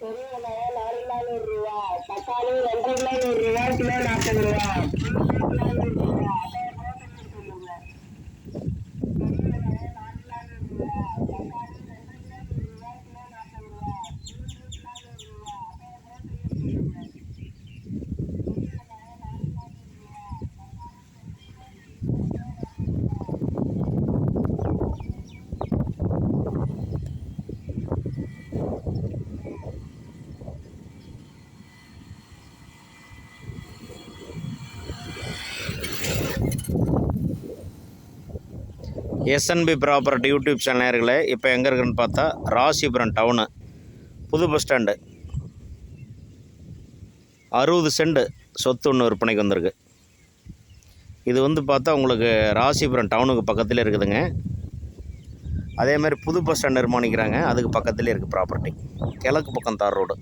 பெரிய வெங்காயம் நாலு கிலோ நூறு ரூபா தக்காளி ரெண்டு கிலோ நூறு ரூபா கிலோ நாற்பது ரூபா. எஸ்என்பி ப்ராப்பர்ட்டி யூடியூப் சேனல் நேர்களே இப்போ எங்கே இருக்குன்னு பார்த்தா ராசிபுரம் டவுனு புது பஸ் ஸ்டாண்டு அறுபது செண்டு சொத்து ஒன்று விற்பனைக்கு வந்திருக்கு. இது வந்து பார்த்தா உங்களுக்கு ராசிபுரம் டவுனுக்கு பக்கத்தில் இருக்குதுங்க. அதே மாதிரி புது பஸ் ஸ்டாண்ட் நிர்மாணிக்கிறாங்க அதுக்கு பக்கத்துலேயே இருக்குது ப்ராப்பர்ட்டி கிழக்கு பக்கம் தார் ரோடு.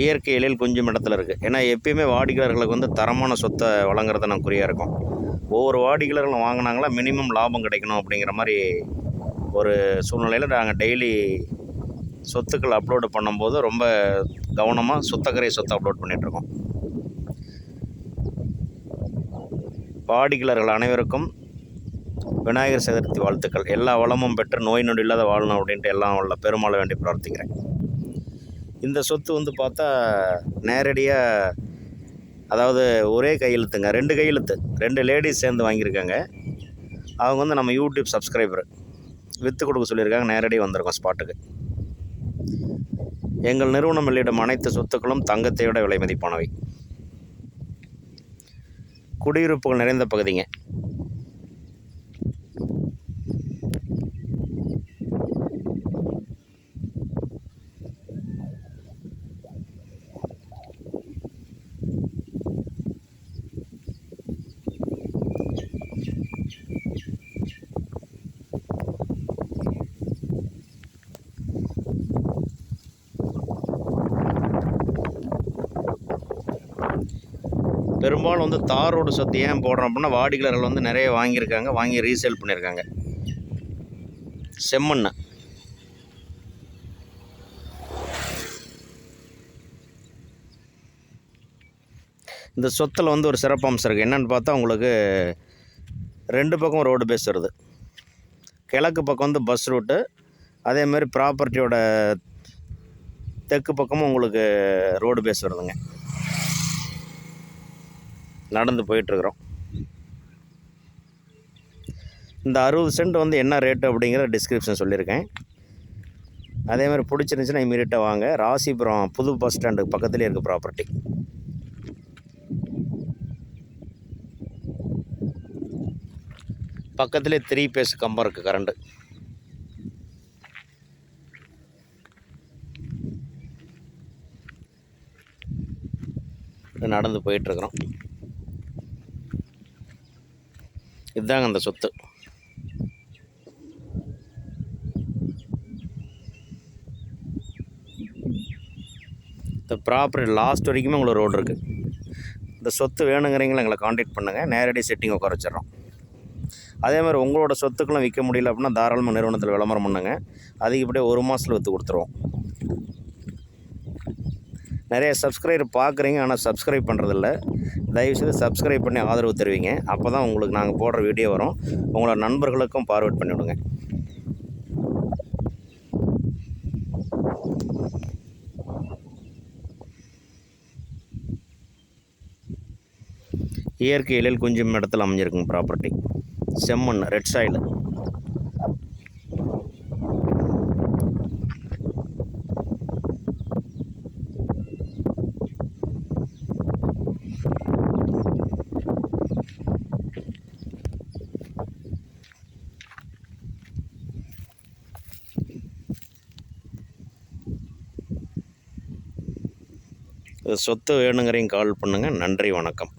இயற்கை எழில் கொஞ்சம் இடத்துல இருக்குது ஏன்னா எப்பயுமே வாடிக்கையாளர்களுக்கு வந்து தரமான சொத்தை வழங்குறது நான் குறியாக இருக்கும். ஒவ்வொரு வாடிக்கையாளர்களும் வாங்கினாங்களா மினிமம் லாபம் கிடைக்கணும் அப்படிங்கிற மாதிரி ஒரு சூழ்நிலையில் நாங்கள் டெய்லி சொத்துக்கள் அப்லோடு பண்ணும்போது ரொம்ப கவனமாக சுத்தக்கரை சொத்தை அப்லோட் பண்ணிகிட்ருக்கோம் வாடிக்கையாளர்கள் அனைவருக்கும் விநாயகர் சதுர்த்தி வாழ்த்துக்கள். எல்லா வளமும் பெற்று நோய் நொடி இல்லாத வாழணும் அப்படின்ட்டு எல்லாம் உள்ள பெருமாளை வேண்டி பிரார்த்திக்கிறேன். இந்த சொத்து வந்து பார்த்தா நேரடியாக அதாவது ஒரே கையெழுத்துங்க. ரெண்டு கையெழுத்து. ரெண்டு லேடிஸ் சேர்ந்து வாங்கியிருக்காங்க. அவங்க வந்து நம்ம யூடியூப் சப்ஸ்கிரைபர் விற்று கொடுக்க சொல்லியிருக்காங்க. நேரடியாக வந்திருக்கோம் ஸ்பாட்டுக்கு எங்கள் நிறுவனம் வெளியிடும் அனைத்து சொத்துக்களும் தங்கத்தை விட விலை மதிப்பானவை. குடியிருப்புகள் நிறைந்த பகுதிங்க. பெரும்பாலும் வந்து தார் ரோடு சொத்து ஏன் போடுறோம் அப்படின்னா வாடிக்கையாளர்கள் வந்து நிறைய வாங்கியிருக்காங்க வாங்கி ரீசேல் பண்ணியிருக்காங்க. செம்மண் இந்த சொத்தில் வந்து ஒரு சிறப்பம்சம் இருக்குது என்னென்னு பார்த்தா உங்களுக்கு ரெண்டு பக்கம் ரோடு பேஸ் வருது. கிழக்கு பக்கம் வந்து பஸ் ரூட்டு அதேமாதிரி ப்ராப்பர்ட்டியோட தெற்கு பக்கமும் உங்களுக்கு ரோடு பேஸ் வருதுங்க. நடந்து போயிட்டுருக்குறோம். இந்த அறுபது சென்ட் வந்து என்ன ரேட்டு அப்படிங்கிற டிஸ்கிரிப்ஷன் சொல்லியிருக்கேன். அதே மாதிரி பிடிச்சிருந்துச்சுன்னா இமீடியட்டாக வாங்க. ராசிபுரம் புது பஸ் ஸ்டாண்டுக்கு பக்கத்துலேயே இருக்குது ப்ராப்பர்ட்டி பக்கத்துலேயே த்ரீ பேஸ் கம்பம் இருக்குது கரண்ட்டு நடந்து போயிட்டுருக்குறோம். இதுதாங்க அந்த சொத்து. இந்த ப்ராப்பர்ட்டி லாஸ்ட் வரைக்குமே உங்களுக்கு ரோடு இருக்குது இந்த சொத்து வேணுங்கிறீங்களா எங்களை காண்டாக்ட் பண்ணுங்கள் நேரடி செட்டிங் உட்கார வச்சிடறோம். அதே மாதிரி உங்களோட சொத்துக்களும் விற்க முடியல அப்படின்னா தாராளமாக நிறுவனத்தில் விளம்பரம் பண்ணுங்க. அதிகப்படியாக ஒரு மாதத்தில் விற்று கொடுத்துருவோம். நிறைய சப்ஸ்கிரைபர் பார்க்குறீங்க ஆனால் சப்ஸ்கிரைப் பண்ணுறதில்ல தயவுசெய்து சப்ஸ்கிரைப் பண்ணி ஆதரவு தருவீங்க. அப்போ தான் உங்களுக்கு நாங்கள் போடுற வீடியோ வரும். உங்களோட நண்பர்களுக்கும் ஃபார்வேர்ட் பண்ணிவிடுங்க. இயற்கை எழில் குஞ்சும் இடத்துல அமைஞ்சிருக்குங்க ப்ராப்பர்ட்டி செம்மண் ரெட் சாயில் சொத்து வேணுங்கிறீங்க கால் பண்ணுங்கள் நன்றி வணக்கம்.